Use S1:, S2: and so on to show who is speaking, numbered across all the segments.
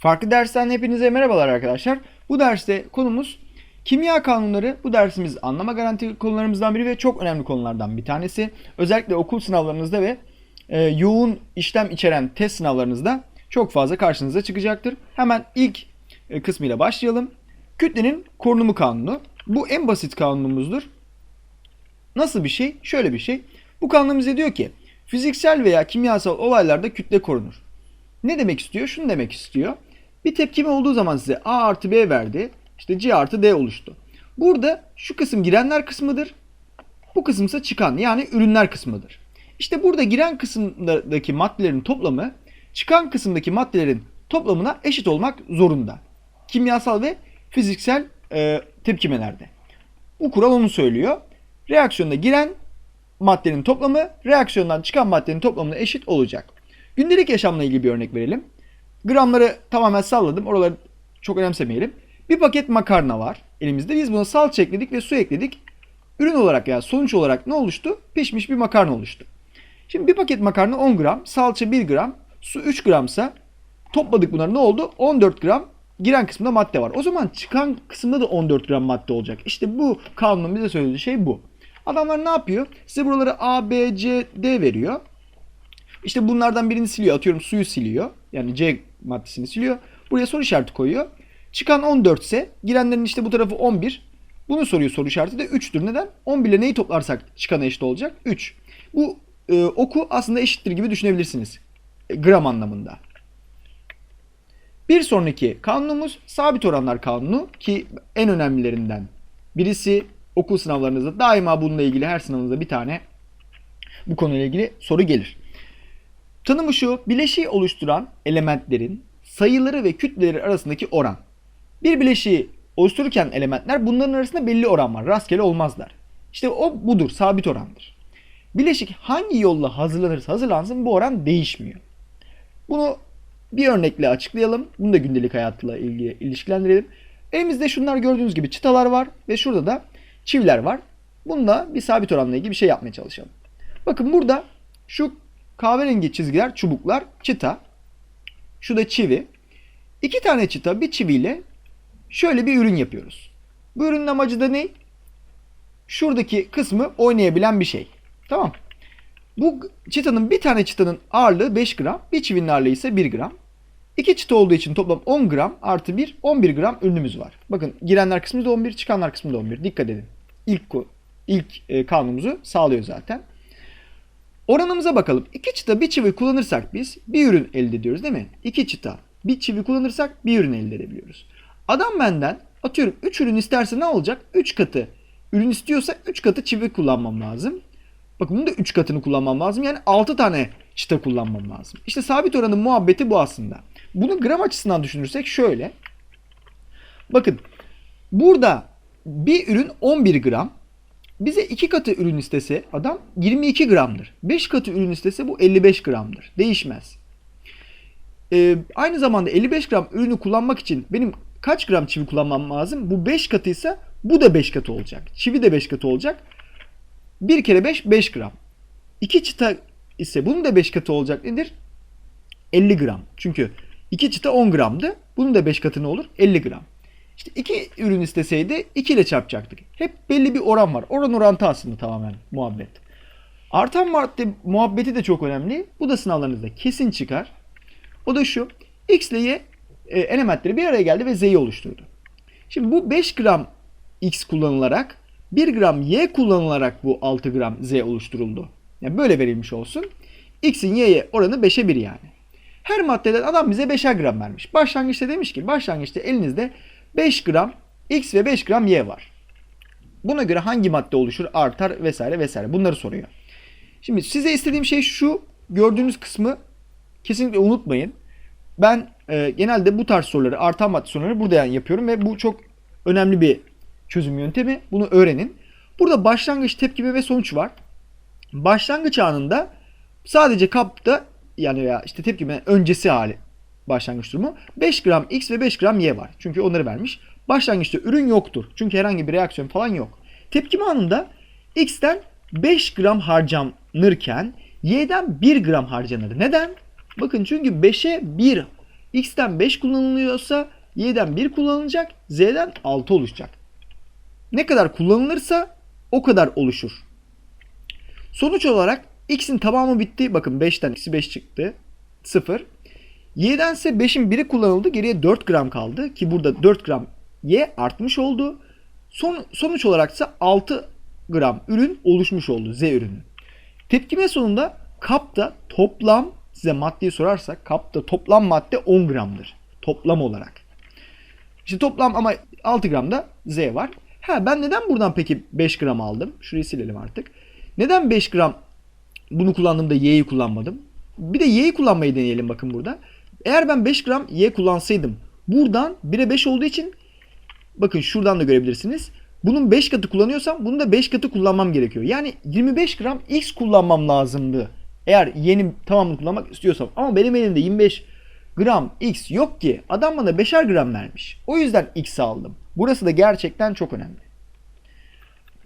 S1: Farklı dersten hepinize merhabalar arkadaşlar. Bu derste konumuz kimya kanunları. Bu dersimiz anlama garanti konularımızdan biri ve çok önemli konulardan bir tanesi. Özellikle okul sınavlarınızda ve e, yoğun işlem içeren test sınavlarınızda çok fazla karşınıza çıkacaktır. Hemen ilk e, kısmıyla başlayalım. Kütlenin korunumu kanunu. Bu en basit kanunumuzdur. Nasıl bir şey? Şöyle bir şey. Bu kanun bize diyor ki fiziksel veya kimyasal olaylarda kütle korunur. Ne demek istiyor? Şunu demek istiyor. Bir tepkime olduğu zaman size A artı B verdi. İşte C artı D oluştu. Burada şu kısım girenler kısmıdır. Bu kısım ise çıkan yani ürünler kısmıdır. İşte burada giren kısımdaki maddelerin toplamı çıkan kısımdaki maddelerin toplamına eşit olmak zorunda. Kimyasal ve fiziksel e, tepkimelerde. Bu kural onu söylüyor. Reaksiyonda giren maddenin toplamı reaksiyondan çıkan maddenin toplamına eşit olacak. Gündelik yaşamla ilgili bir örnek verelim. Gramları tamamen salladım. Oraları çok önemsemeyelim. Bir paket makarna var elimizde. Biz buna salça ekledik ve su ekledik. Ürün olarak yani sonuç olarak ne oluştu? Pişmiş bir makarna oluştu. Şimdi bir paket makarna 10 gram, salça 1 gram, su 3 gramsa topladık bunları ne oldu? 14 gram giren kısmında madde var. O zaman çıkan kısımda da 14 gram madde olacak. İşte bu kanunun bize söylediği şey bu. Adamlar ne yapıyor? Size buraları A, B, C, D veriyor. İşte bunlardan birini siliyor. Atıyorum suyu siliyor. Yani C maddesini siliyor. Buraya soru işareti koyuyor. Çıkan 14 ise girenlerin işte bu tarafı 11. Bunu soruyor soru işareti de 3'tür. Neden? 11 ile neyi toplarsak çıkana eşit olacak? 3. Bu e, oku aslında eşittir gibi düşünebilirsiniz. E, gram anlamında. Bir sonraki kanunumuz sabit oranlar kanunu ki en önemlilerinden birisi okul sınavlarınızda daima bununla ilgili her sınavınızda bir tane bu konuyla ilgili soru gelir. Tanımı şu, bileşiği oluşturan elementlerin sayıları ve kütleleri arasındaki oran. Bir bileşiği oluştururken elementler bunların arasında belli oran var. Rastgele olmazlar. İşte o budur, sabit orandır. Bileşik hangi yolla hazırlanırsa hazırlansın bu oran değişmiyor. Bunu bir örnekle açıklayalım. Bunu da gündelik hayatla ilgili ilişkilendirelim. Elimizde şunlar gördüğünüz gibi çıtalar var ve şurada da çiviler var. Bununla bir sabit oranla ilgili bir şey yapmaya çalışalım. Bakın burada şu kahverengi çizgiler çubuklar çıta. Şu da çivi. İki tane çıta bir çiviyle şöyle bir ürün yapıyoruz. Bu ürünün amacı da ne? Şuradaki kısmı oynayabilen bir şey. Tamam. Bu çıtanın bir tane çıtanın ağırlığı 5 gram, bir çivinin ağırlığı ise 1 gram. İki çıta olduğu için toplam 10 gram artı 1, 11 gram ürünümüz var. Bakın girenler kısmı da 11, çıkanlar kısmı da 11. Dikkat edin. İlk, ilk e, kanunumuzu sağlıyor zaten. Oranımıza bakalım. İki çıta bir çivi kullanırsak biz bir ürün elde ediyoruz değil mi? İki çıta bir çivi kullanırsak bir ürün elde edebiliyoruz. Adam benden atıyorum 3 ürün isterse ne olacak? 3 katı ürün istiyorsa 3 katı çivi kullanmam lazım. Bakın bunun da 3 katını kullanmam lazım. Yani 6 tane çıta kullanmam lazım. İşte sabit oranın muhabbeti bu aslında. Bunu gram açısından düşünürsek şöyle. Bakın burada bir ürün 11 gram. Bize 2 katı ürün istese adam 22 gramdır. 5 katı ürün istese bu 55 gramdır. Değişmez. Ee, aynı zamanda 55 gram ürünü kullanmak için benim kaç gram çivi kullanmam lazım? Bu 5 katıysa bu da 5 katı olacak. Çivi de 5 katı olacak. 1 kere 5 5 gram. 2 çıta ise bunun da 5 katı olacak nedir? 50 gram. Çünkü 2 çıta 10 gramdı. Bunun da 5 katı ne olur? 50 gram. İşte 2 ürün isteseydi 2 ile çarpacaktık. Hep belli bir oran var. Oran orantı aslında tamamen muhabbet. Artan madde muhabbeti de çok önemli. Bu da sınavlarınızda kesin çıkar. O da şu. X ile Y e, elementleri bir araya geldi ve Z'yi oluşturdu. Şimdi bu 5 gram X kullanılarak 1 gram Y kullanılarak bu 6 gram Z oluşturuldu. Yani böyle verilmiş olsun. X'in Y'ye oranı 5'e 1 yani. Her maddeden adam bize 5'er gram vermiş. Başlangıçta demiş ki başlangıçta elinizde 5 gram X ve 5 gram Y var. Buna göre hangi madde oluşur, artar vesaire vesaire bunları soruyor. Şimdi size istediğim şey şu. Gördüğünüz kısmı kesinlikle unutmayın. Ben e, genelde bu tarz soruları, artan madde soruları burada yani yapıyorum ve bu çok önemli bir çözüm yöntemi. Bunu öğrenin. Burada başlangıç, tepkime ve sonuç var. Başlangıç anında sadece kapta yani ya işte tepkime öncesi hali başlangıç durumu 5 gram X ve 5 gram Y var. Çünkü onları vermiş. Başlangıçta ürün yoktur. Çünkü herhangi bir reaksiyon falan yok. Tepkime anında X'ten 5 gram harcanırken Y'den 1 gram harcanır. Neden? Bakın çünkü 5'e 1 X'ten 5 kullanılıyorsa Y'den 1 kullanılacak, Z'den 6 oluşacak. Ne kadar kullanılırsa o kadar oluşur. Sonuç olarak X'in tamamı bitti. Bakın 5'ten eksi 5 çıktı. 0. Y'den ise 5'in biri kullanıldı. Geriye 4 gram kaldı. Ki burada 4 gram Y artmış oldu. Son, sonuç olarak ise 6 gram ürün oluşmuş oldu. Z ürünü. Tepkime sonunda kapta toplam size maddeyi sorarsak kapta toplam madde 10 gramdır. Toplam olarak. İşte toplam ama 6 gramda Z var. Ha ben neden buradan peki 5 gram aldım? Şurayı silelim artık. Neden 5 gram bunu kullandığımda Y'yi kullanmadım? Bir de Y'yi kullanmayı deneyelim bakın burada. Eğer ben 5 gram Y kullansaydım buradan 1'e 5 olduğu için bakın şuradan da görebilirsiniz. Bunun 5 katı kullanıyorsam bunu da 5 katı kullanmam gerekiyor. Yani 25 gram X kullanmam lazımdı. Eğer yeni tamamını kullanmak istiyorsam. Ama benim elimde 25 gram X yok ki. Adam bana 5'er gram vermiş. O yüzden X aldım. Burası da gerçekten çok önemli.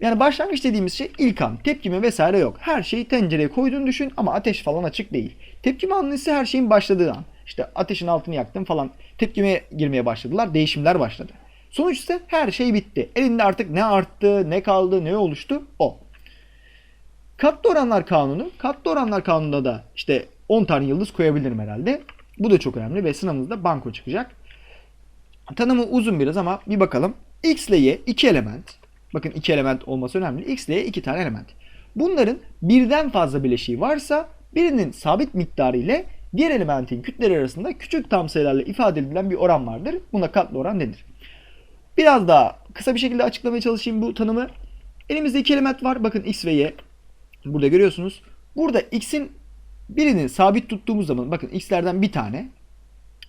S1: Yani başlangıç dediğimiz şey ilk an. Tepkime vesaire yok. Her şeyi tencereye koyduğunu düşün ama ateş falan açık değil. Tepkime ise her şeyin başladığı an. İşte ateşin altını yaktım falan. Tepkime girmeye başladılar. Değişimler başladı. Sonuç ise her şey bitti. Elinde artık ne arttı, ne kaldı, ne oluştu o. Katlı oranlar kanunu. Katlı oranlar kanununda da işte 10 tane yıldız koyabilirim herhalde. Bu da çok önemli ve sınavımızda banko çıkacak. Tanımı uzun biraz ama bir bakalım. X ile Y iki element. Bakın iki element olması önemli. X ile Y iki tane element. Bunların birden fazla bileşiği varsa birinin sabit miktarı ile diğer elementin kütleleri arasında küçük tam sayılarla ifade edilen bir oran vardır. Buna katlı oran denir. Biraz daha kısa bir şekilde açıklamaya çalışayım bu tanımı. Elimizde iki element var. Bakın X ve Y. Burada görüyorsunuz. Burada X'in birini sabit tuttuğumuz zaman bakın X'lerden bir tane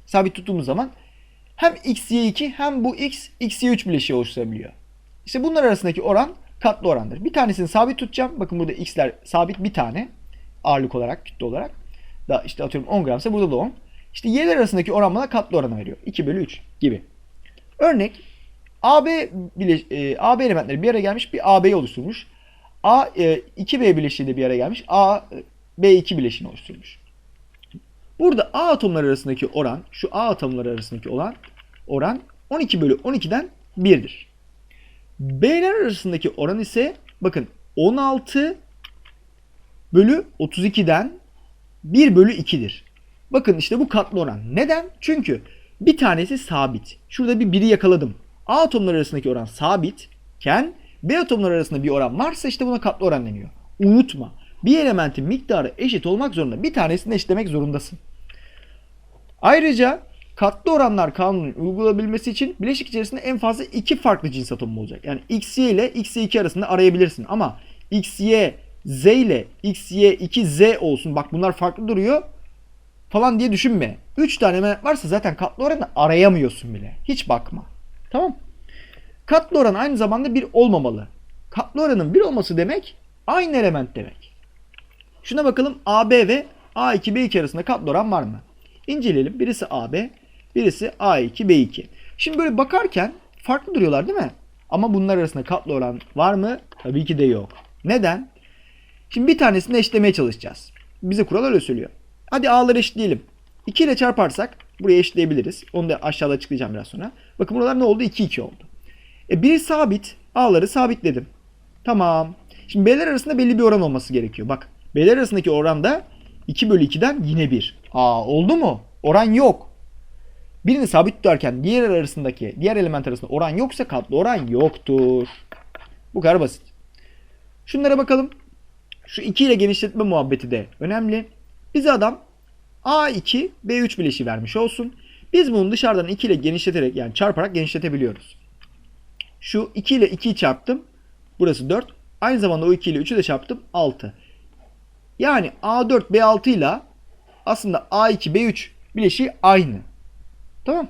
S1: sabit tuttuğumuz zaman hem XY2 hem bu X XY3 bileşiği oluşturabiliyor. İşte bunlar arasındaki oran katlı orandır. Bir tanesini sabit tutacağım. Bakın burada X'ler sabit bir tane ağırlık olarak, kütle olarak. Da işte atıyorum 10 gramsa burada da 10. İşte Y'ler arasındaki oran bana katlı oranı veriyor. 2 bölü 3 gibi. Örnek AB, bile, e, AB elementleri bir araya gelmiş bir AB'yi oluşturmuş. A e, 2B bileşiği de bir araya gelmiş. A e, B2 bileşiğini oluşturmuş. Burada A atomları arasındaki oran, şu A atomları arasındaki olan oran 12 bölü 12'den 1'dir. B'ler arasındaki oran ise bakın 16 bölü 32'den 1 bölü 2'dir. Bakın işte bu katlı oran. Neden? Çünkü bir tanesi sabit. Şurada bir biri yakaladım. A atomları arasındaki oran sabitken B atomları arasında bir oran varsa işte buna katlı oran deniyor. Unutma. Bir elementin miktarı eşit olmak zorunda. Bir tanesini eşitlemek zorundasın. Ayrıca katlı oranlar kanunun uygulanabilmesi için bileşik içerisinde en fazla iki farklı cins atomu olacak. Yani XY ile XY2 arasında arayabilirsin ama XY Z ile XY2Z olsun. Bak bunlar farklı duruyor falan diye düşünme. 3 tane element varsa zaten katlı oranı arayamıyorsun bile. Hiç bakma. Tamam. Katlı oran aynı zamanda bir olmamalı. Katlı oranın bir olması demek aynı element demek. Şuna bakalım AB ve A2 B2 arasında katlı oran var mı? İnceleyelim. Birisi AB, birisi A2 B2. Şimdi böyle bakarken farklı duruyorlar değil mi? Ama bunlar arasında katlı oran var mı? Tabii ki de yok. Neden? Şimdi bir tanesini eşitlemeye çalışacağız. Bize kural öyle söylüyor. Hadi A'ları eşitleyelim. 2 ile çarparsak buraya eşitleyebiliriz. Onu da aşağıda açıklayacağım biraz sonra. Bakın buralar ne oldu? 2 2 oldu. E biri sabit. A'ları sabitledim. Tamam. Şimdi B'ler arasında belli bir oran olması gerekiyor. Bak B'ler arasındaki oran da 2 bölü 2'den yine 1. Aa oldu mu? Oran yok. Birini sabit tutarken diğer arasındaki diğer element arasında oran yoksa katlı oran yoktur. Bu kadar basit. Şunlara bakalım. Şu 2 ile genişletme muhabbeti de önemli. Bize adam A2 B3 bileşiği vermiş olsun. Biz bunu dışarıdan 2 ile genişleterek yani çarparak genişletebiliyoruz. Şu 2 ile 2'yi çarptım. Burası 4. Aynı zamanda o 2 ile 3'ü de çarptım. 6. Yani A4 B6 ile aslında A2 B3 bileşiği aynı. Tamam.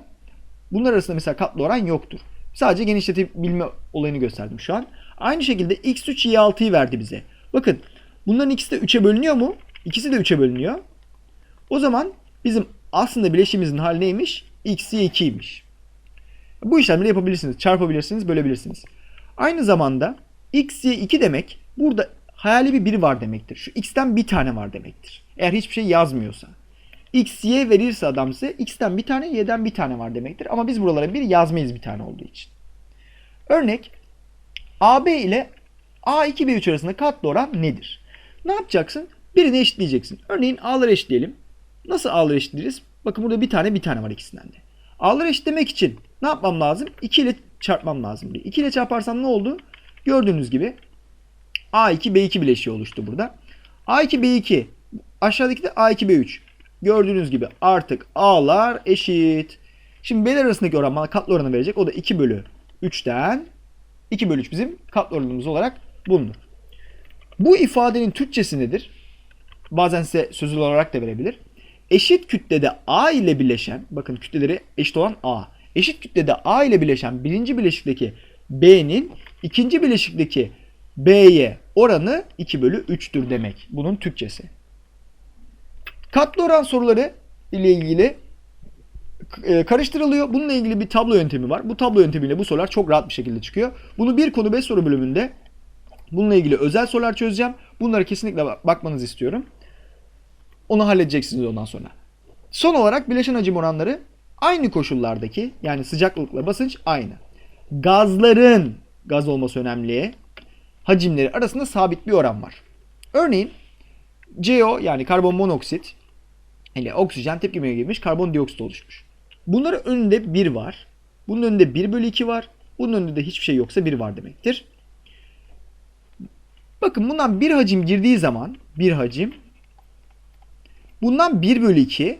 S1: Bunlar arasında mesela katlı oran yoktur. Sadece genişletebilme olayını gösterdim şu an. Aynı şekilde X3 Y6'yı verdi bize. Bakın bunların ikisi de 3'e bölünüyor mu? İkisi de 3'e bölünüyor. O zaman bizim aslında bileşimimizin hali neymiş? X, Y, 2'ymiş. Bu işlemleri yapabilirsiniz. Çarpabilirsiniz, bölebilirsiniz. Aynı zamanda X, Y, 2 demek burada hayali bir biri var demektir. Şu X'ten bir tane var demektir. Eğer hiçbir şey yazmıyorsa. X, Y verirse adam size X'ten bir tane, Y'den bir tane var demektir. Ama biz buralara bir yazmayız bir tane olduğu için. Örnek AB ile A2B3 arasında katlı oran nedir? Ne yapacaksın? Birini eşitleyeceksin. Örneğin A'ları eşitleyelim. Nasıl A'ları eşitleyeceğiz? Bakın burada bir tane bir tane var ikisinden de. A'ları eşitlemek için ne yapmam lazım? 2 ile çarpmam lazım. 2 ile çarparsam ne oldu? Gördüğünüz gibi A2 B2 bileşiği oluştu burada. A2 B2 aşağıdaki de A2 B3. Gördüğünüz gibi artık A'lar eşit. Şimdi B'ler arasındaki oran bana katlı oranı verecek. O da 2 bölü 3'ten 2 bölü 3 bizim katlı oranımız olarak bulunur. Bu ifadenin Türkçesi nedir? Bazen size sözlü olarak da verebilir. Eşit kütlede A ile birleşen, bakın kütleleri eşit olan A. Eşit kütlede A ile birleşen birinci bileşikteki B'nin ikinci bileşikteki B'ye oranı 2 bölü 3'tür demek. Bunun Türkçesi. Katlı oran soruları ile ilgili e, karıştırılıyor. Bununla ilgili bir tablo yöntemi var. Bu tablo yöntemiyle bu sorular çok rahat bir şekilde çıkıyor. Bunu bir konu 5 soru bölümünde bununla ilgili özel sorular çözeceğim. Bunlara kesinlikle bakmanızı istiyorum. Onu halledeceksiniz ondan sonra. Son olarak bileşen hacim oranları aynı koşullardaki yani sıcaklıkla basınç aynı. Gazların gaz olması önemli. Hacimleri arasında sabit bir oran var. Örneğin CO yani karbon monoksit ile oksijen tepkimeye girmiş karbondioksit oluşmuş. Bunların önünde 1 var. Bunun önünde 1 bölü 2 var. Bunun önünde de hiçbir şey yoksa 1 var demektir. Bakın bundan bir hacim girdiği zaman bir hacim bundan 1 bölü 2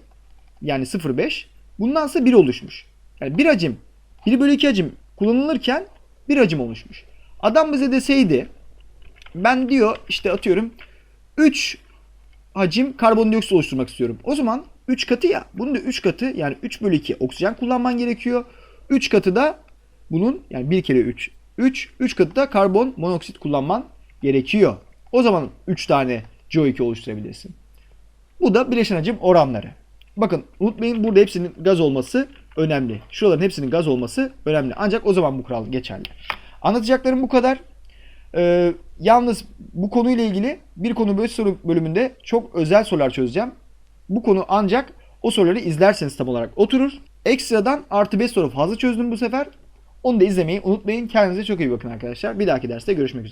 S1: yani 0,5 bundansa 1 oluşmuş. Yani bir hacim 1 bölü 2 hacim kullanılırken bir hacim oluşmuş. Adam bize deseydi ben diyor işte atıyorum 3 hacim karbondioksit oluşturmak istiyorum. O zaman 3 katı ya. Bunun da 3 katı yani 3 bölü 2 oksijen kullanman gerekiyor. 3 katı da bunun yani 1 kere 3. 3, 3 katı da karbon monoksit kullanman gerekiyor. O zaman 3 tane CO2 oluşturabilirsin. Bu da bileşen hacim oranları. Bakın unutmayın burada hepsinin gaz olması önemli. Şuraların hepsinin gaz olması önemli. Ancak o zaman bu kural geçerli. Anlatacaklarım bu kadar. Ee, yalnız bu konuyla ilgili bir konu böyle soru bölümünde çok özel sorular çözeceğim. Bu konu ancak o soruları izlerseniz tam olarak oturur. Ekstradan artı 5 soru fazla çözdüm bu sefer. Onu da izlemeyi unutmayın. Kendinize çok iyi bakın arkadaşlar. Bir dahaki derste görüşmek üzere.